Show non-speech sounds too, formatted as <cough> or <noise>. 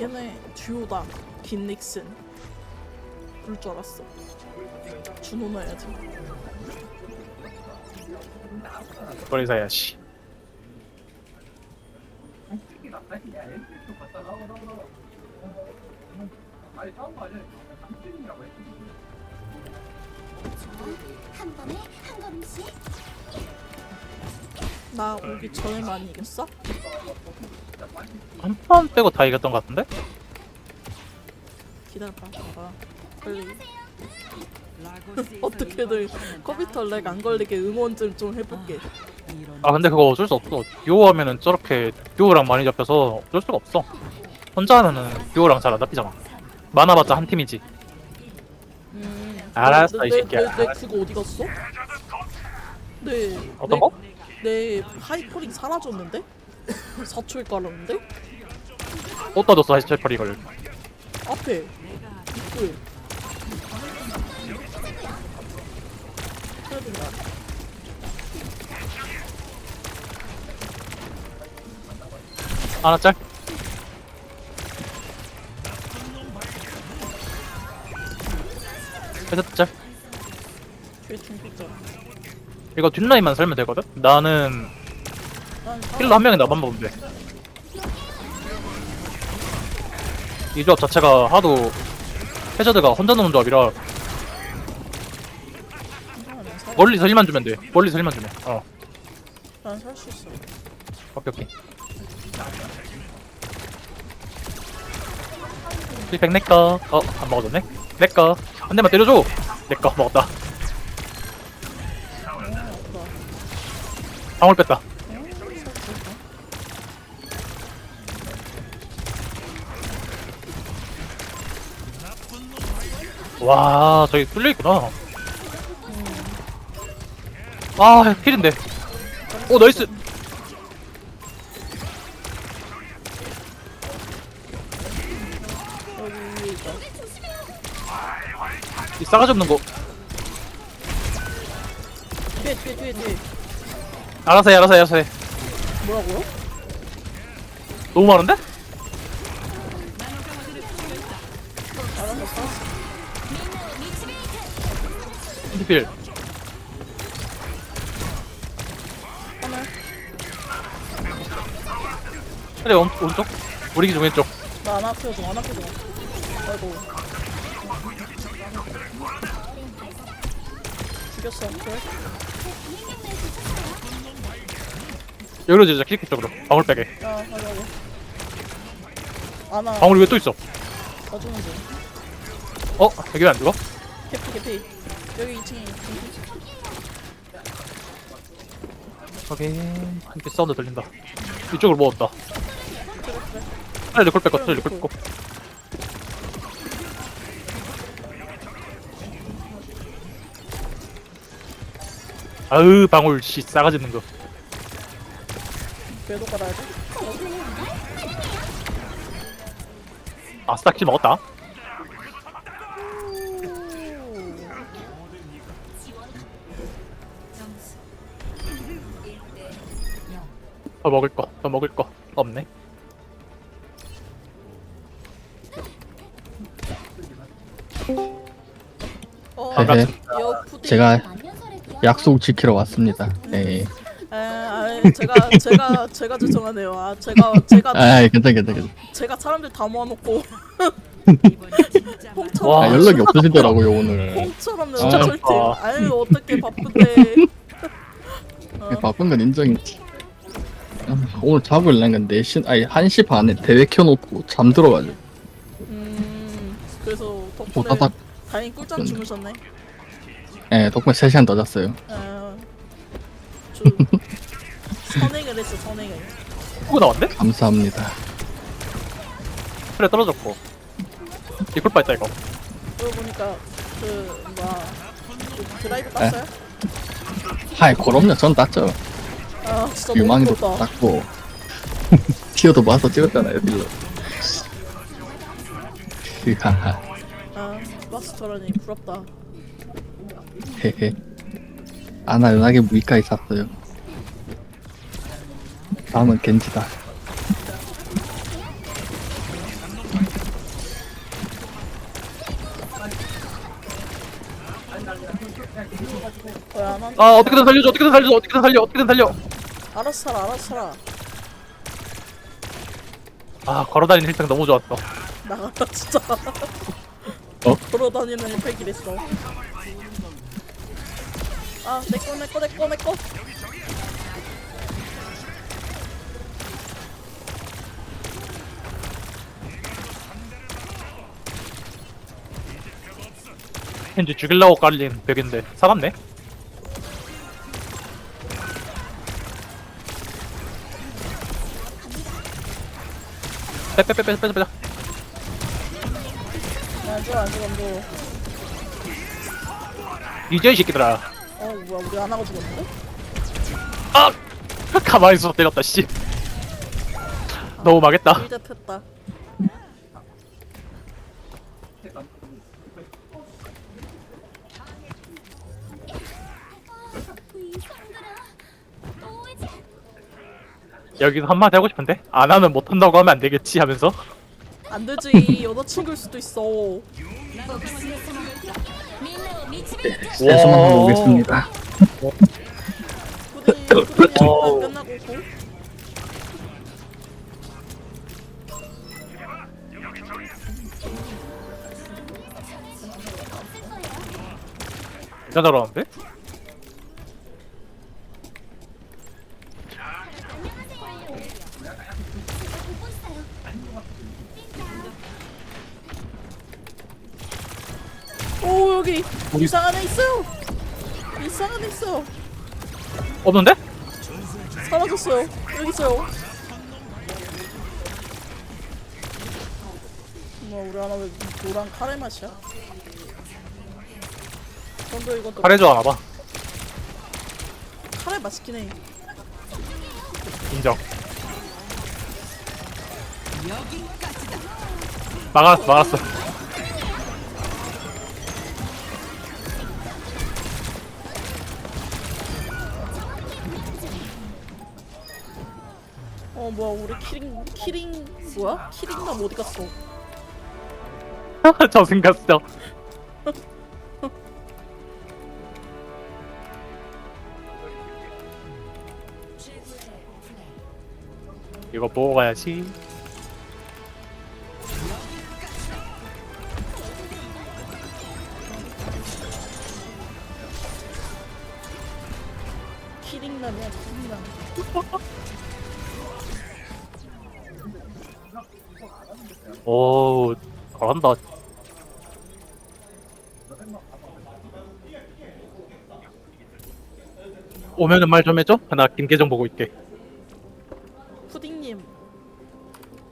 얘네 듀오다. 긴 닉슨. 그럴 줄 알았어. 준호 넣어야지. 거리사 야 씨 한 번에 한 걸음씩 나 오기 전에만 이겼어? 한 판 빼고 다 이겼던 것 같은데? 기다려봐. 봐. 빨리. <laughs> 어떻게든 컴퓨터 렉 안 걸리게 응원 좀, 좀 해볼게. 아 근데 그거 어쩔 수 없어 듀오 하면은 저렇게 듀오랑 많이 잡혀서 어쩔 수가 없어 혼자 하면은 듀오랑 잘 안 잡히잖아 많아봤자 한 팀이지 음. 알았어, 내, 이 내, 새끼야. 내, 내 그거 어디 갔어? 네. 어떤 내, 거? 내 하이퍼링 사라졌는데? 4초에 깔았는데? 어디다 줬어 하이스체퍼리 이걸 앞에. 입구에. 해야 된다. 하나 짤 헤드 짤. 이거 뒷라인만 살면 되거든? 나는 난 힐러 한 명이 나만 보면 돼. 이 조합 자체가 하도 해저드가 혼자 노는 조합이라 사람은 멀리서 힐만 주면 돼. 멀리서 힐만 주면. 어, 난살 수 있어. 오케이 오케이. 힐백 내꺼. 어, 안 먹어줬네. 내꺼. 한 대만 때려줘. 내꺼 먹었다. 방울 뺐다. 와, 저기 뚫려 있구나. 아, 힐인데. 오, 나이스. 위에 있다. 이 싸가지 없는 거. 뒤에 뒤에 뒤에 뒤에. 알아서 해, 알아서 해, 알아서 해. 뭐라고요? 너무 많은데? 필. 그래, 온, 오른쪽. 우리 기준 왼쪽. 나 하나 키워줘 하나 키워줘. 아이고. 죽였어. 그래? 여기로 지자 키리키 쪽으로. 방울 빼게. 야, 하려고. 아나 방울이 왜또 있어? 봐주는 중. 어? 여기 안 죽어? 개피 개피. 여기 2층에 확인. 한개 사운드 들린다. 이쪽으로 모았다. 빨리 리콜 뺏고, 빨리 리콜 뺏고. 아으, 방울, 씨, 싸가지 없는 거. 궤도 깔아야 돼. 아, 스타킬 먹었다. 더 먹을 거, 더 먹을 거 없네. 어, 네. 여 푸딩. 제가 약속 지키러 왔습니다. 네. 에, 아, 제가 제가 제가 죄송하네요. 아, 제가 제가 아, 괜찮, 괜찮, 괜찮. 제가 사람들 다 모아놓고 와. 홍처럼 아, 연락이 없으시더라고요 오늘. 홍처럼 진짜 연출팀. 좋다. 아유 어떻게 바쁜데. 어, 바쁜 건 인정이지. 아, 오늘 잡으려는 건 4시, 아니 1시 반에 대회 켜놓고 잠들어가지고 음, 그래서 덕분에 오다닥 다행히 꿀잠 주무셨네. 예, 덕분에 3시간 더 잤어요. 아, 저 <laughs> 선행을 했어 선행을. 후고 나왔네? 감사합니다. 그래, 떨어졌고. 리콜 빠있다, 이거. 그러고 보니까 그 뭐야 그 드라이브 땄어요? 하이, 그럼요. 전 땄죠. 진짜 유망이도 다. 닦고. <laughs> 티어도 마서 찍었잖아요 딜러. 하하. 마스터라니 부럽다. 헤헤. 아나 연하게 무이까지 샀어요. 다음은 겐지다. 아 어떻게든 살려줘 어떻게든 살려줘 어떻게든 살려 어떻게든 살려. 알았어 살아 알았어 살아. 아 걸어다니는 힐팩 너무 좋았어 나가라 <laughs> 진짜. 어? 돌아다니는 팩이랬어. 아 내꺼 내꺼 내꺼 내꺼. 왠지 죽이려고 깔린 벽인데 살았네 빼빼빼빼빼빼 안 좋아 안 좋아 안 좋아. 이제 이 새끼들아 어 뭐야 우리 안 하고 죽었는데? 아 가만히 있어 때렸다 씨 너무 망했다 일대 폈다. 여기서 한마디 하고 싶은데 안 하면 못 한다고 하면 안 되겠지 하면서 안 되지 여자친구일 수도 있어. 하고 오겠습니다. 푸딩 어우. 끝나고 고. 진짜 잘하는데? 보고 있어요. 오 여기 우리- 이상한 애 있어요. 이상한 애 있어. 없는데? 사라졌어요. 여기 있어요. 뭐 우리 하나 왜 노란 카레 맛이야? 근데 이것도 카레 좋아하나봐 카레 맛있긴 해. 인정 막았어 막았어 어 뭐야 우리 키링 키링 뭐야? 키링남 어디 갔어? <laughs> 저 생겼어 <laughs> 이거 보고 가야지 오 잘한다. 오면은 말 좀 해줘? 나 김계정 보고 있게